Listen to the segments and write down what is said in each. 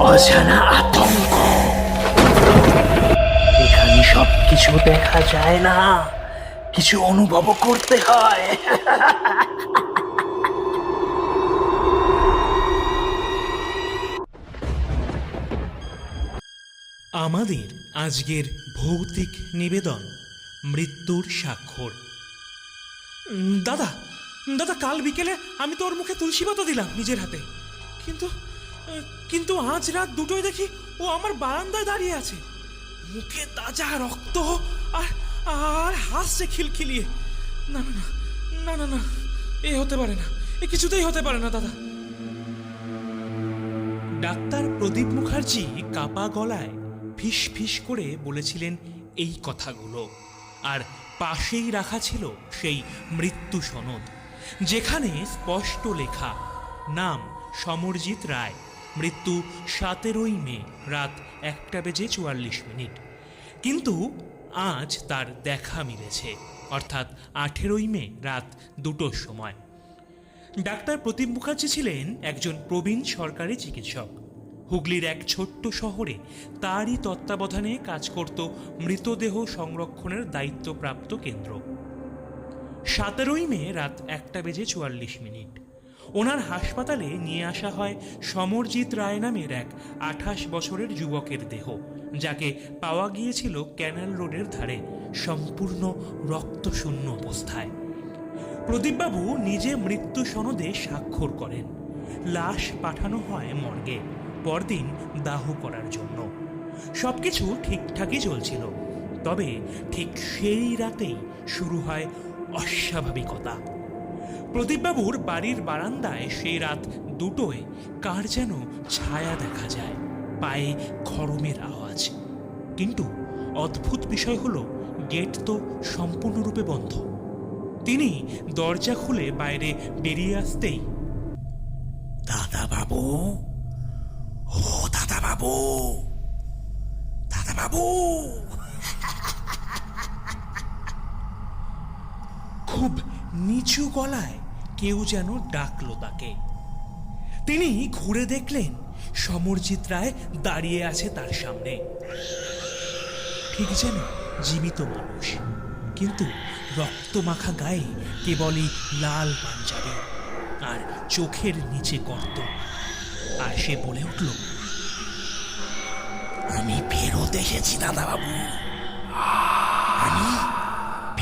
অজানা আতঙ্ক। এখানে সব কিছু দেখা যায় না। কিছু অনুভব করতে হয়। আমাদের আজকের ভৌতিক নিবেদন, মৃত্যুর স্বাক্ষর। দাদা দাদা, কাল বিকেলে আমি তোর মুখে তুলসী পাতা দিলাম নিজের হাতে। কিন্তু কিন্তু আজ রাত দুটোয় দেখি ও আমার বারান্দায় দাঁড়িয়ে আছে। মুখে তাজা রক্ত আর আর হাসছে খিলখিলিয়ে। না না না না না, এ হতে পারে না। এ কিছুতেই হতে পারে না, দাদা। ডাক্তার প্রদীপ মুখার্জি কাপা গলায় ফিস ফিস করে বলেছিলেন এই কথাগুলো। আর পাশেই রাখা ছিল সেই মৃত্যু সনদ, যেখানে স্পষ্ট লেখা, নাম সমরজিৎ রায়। মৃত্যু সতেরোই মে, রাত একটা বেজে চুয়াল্লিশ মিনিট। কিন্তু আজ তার দেখা মিলেছে, অর্থাৎ আঠেরোই মে, রাত দুটোর সময়। ডাক্তার প্রদীপ মুখার্জি ছিলেন একজন প্রবীণ সরকারি চিকিৎসক। হুগলির এক ছোট্ট শহরে তারই তত্ত্বাবধানে কাজ করত মৃতদেহ সংরক্ষণের দায়িত্বপ্রাপ্ত কেন্দ্র। সতেরোই মে, রাত একটা বেজে চুয়াল্লিশ মিনিট। ওনার হাসপাতালে নিয়ে আসা হয় সমরজিৎ রায় নামের এক আঠাশ বছরের যুবকের দেহ, যাকে পাওয়া গিয়েছিল ক্যানাল রোডের ধারে, সম্পূর্ণ রক্তশূন্য অবস্থায়। প্রদীপবাবু নিজে মৃত্যু সনদে স্বাক্ষর করেন। লাশ পাঠানো হয় মর্গে, পরদিন দাহ করার জন্য। সবকিছু ঠিকঠাকই চলছিল, তবে ঠিক সেই রাতেই শুরু হয় অস্বাভাবিকতা। প্রদীপবাবুর বাড়ির বারান্দায় সেই রাত দুটোয় কার যেন ছায়া দেখা যায়, পায়ে খরমের আওয়াজ। কিন্তু অদ্ভুত বিষয় হলো, গেট তো সম্পূর্ণরূপে বন্ধ। তিনি দরজা খুলে বাইরে বেরিয়ে আসতেই দাদা বাবু ও দাদা বাবু দাদা বাবু খুব নিচু গলায় কেউ যেন ডাকলো তাকে। তিনি ঘুরে দেখলেন সমরজিৎ রায় দাঁড়িয়ে আছে তার সামনে। ঠিক যেন জীবিত মানুষ, কিন্তু রক্তমাখা গায়ে কেবলই লাল পাঞ্জাবি আর চোখের নিচে গর্ত। আর সে বলে উঠল, আমি ফেরত এসেছি দাদা বাবু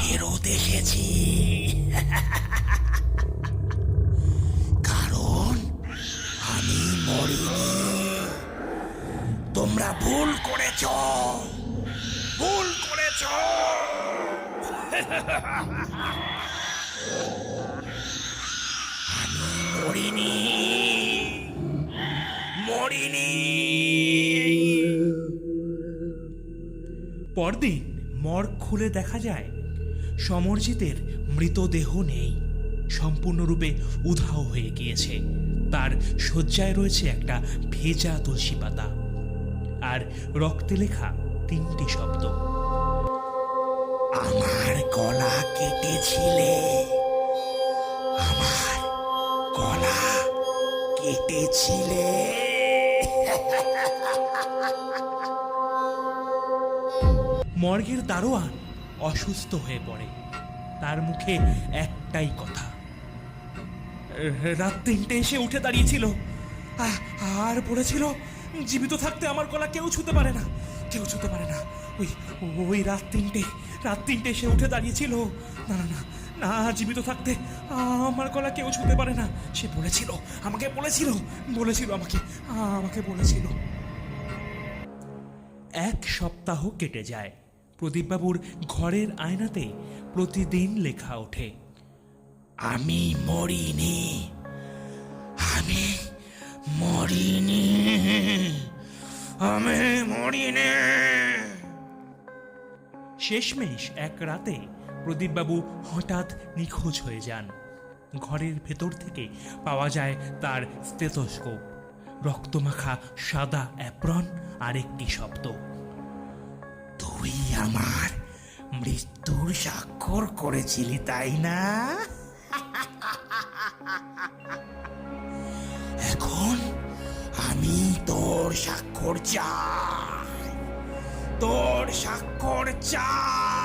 আমি ফেরত এসেছি কারণ আমি মরিনি। তোমরা ভুল করেছ। ভুল করেছ। আমি মরিনি। মরিনি। পরদিন মর্গ খুলে দেখা যায় সমরজিতের মৃতদেহ নেই। সম্পূর্ণরূপে উধাও হয়ে গিয়েছে। তার শয্যায় রয়েছে একটা ভেজা তুলসী পাতা। আর রক্তে লেখা তিনটি শব্দ। আমার গলা কেটেছিলে আমার গলা কেটেছিলে মর্গের দারোয়ান অসুস্থ হয়ে পড়ে। তার মুখে একটাই কথা। রাত তিনটে এসে উঠে দাঁড়িয়েছিল। আর বলেছিল জীবিত থাকতে আমার গলা কেউ ছুতে পারে না, কেউ ছুতে পারে না। ওই ওই রাত তিনটে রাত তিনটে এসে উঠে দাঁড়িয়েছিল। না না না না, জীবিত থাকতে আমার গলা কেউ ছুতে পারে না। সে বলেছিল, আমাকে বলেছিল বলেছিল আমাকে আমাকে বলেছিল। এক সপ্তাহ কেটে যায়। প্রদীপবাবুর ঘরের আয়নাতে প্রতিদিন লেখা ওঠে, আমি মরিনি আমি মরিনি আমি মরিনি। শেষমেশ এক রাতে প্রদীপবাবু হঠাৎ নিখোঁজ হয়ে যান। ঘরের ভেতর থেকে পাওয়া যায় তার স্টেথোস্কোপ রক্তমাখা সাদা অ্যাপ্রন আর একটি শব্দ। তুই আমার মৃত্যুর স্বাক্ষর করেছিলি, তাই না? এখন আমি তোর স্বাক্ষর চা তোর স্বাক্ষর চাই।